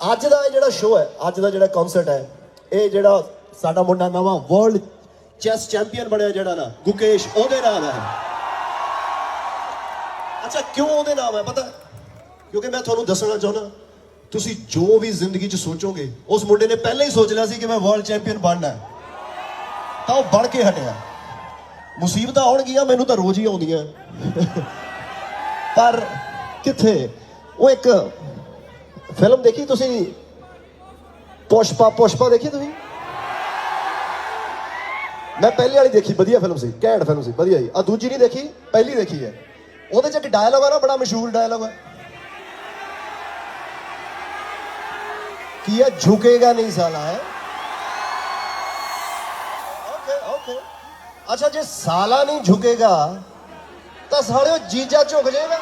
ਅੱਜ ਦਾ ਇਹ ਜਿਹੜਾ ਸ਼ੋਅ ਹੈ, ਅੱਜ ਦਾ ਜਿਹੜਾ ਕਨਸਰਟ ਹੈ, ਇਹ ਜਿਹੜਾ ਸਾਡਾ ਮੁੰਡਾ ਨਵਾਂ ਵਰਲਡ ਚੈਸ ਚੈਂਪੀਅਨ ਬਣਿਆ ਜਿਹੜਾ ਨਾ, ਗੁਕੇਸ਼, ਉਹਦੇ ਨਾਮ ਹੈ। ਅੱਛਾ, ਕਿਉਂ ਉਹਦੇ ਨਾਮ ਹੈ? ਪਤਾ ਕਿਉਂਕਿ ਮੈਂ ਤੁਹਾਨੂੰ ਦੱਸਣਾ ਚਾਹੁੰਦਾ, ਤੁਸੀਂ ਜੋ ਵੀ ਜ਼ਿੰਦਗੀ 'ਚ ਸੋਚੋਗੇ, ਉਸ ਮੁੰਡੇ ਨੇ ਪਹਿਲਾਂ ਹੀ ਸੋਚ ਲਿਆ ਸੀ ਕਿ ਮੈਂ ਵਰਲਡ ਚੈਂਪੀਅਨ ਬਣਨਾ ਹੈ। ਤਾਂ ਉਹ ਬਣ ਕੇ ਹਟਿਆ। ਮੁਸੀਬਤਾਂ ਆਉਣਗੀਆਂ, ਮੈਨੂੰ ਤਾਂ ਰੋਜ਼ ਹੀ ਆਉਂਦੀਆਂ। ਪਰ ਕਿੱਥੇ? ਉਹ ਇੱਕ ਫਿਲਮ ਦੇਖੀ ਤੁਸੀਂ? ਪੁਸ਼ਪਾ ਪੁਸ਼ਪਾ ਦੇਖੀ ਤੁਸੀਂ? ਮੈਂ ਪਹਿਲੀ ਵਾਲੀ ਦੇਖੀ, ਵਧੀਆ ਫਿਲਮ ਸੀ, ਘੈਂਟ ਫਿਲਮ ਸੀ, ਵਧੀਆ ਜੀ। ਆ ਦੂਜੀ ਨਹੀਂ ਦੇਖੀ, ਪਹਿਲੀ ਦੇਖੀ ਹੈ। ਉਹਦੇ ਚ ਇੱਕ ਡਾਇਲੌਗ ਆ ਨਾ, ਬੜਾ ਮਸ਼ਹੂਰ ਡਾਇਲੌਗ ਹੈ ਕੀ ਇਹ ਝੁਕੇਗਾ ਨਹੀਂ ਸਾਲਾ, ਹੈ? Okay okay. ਅੱਛਾ, ਜੇ ਸਾਲਾ ਨਹੀਂ ਝੁਕੇਗਾ, ਤਾਂ ਸਾਲਿਓ ਜੀਜਾ ਝੁਕ ਜਾਏਗਾ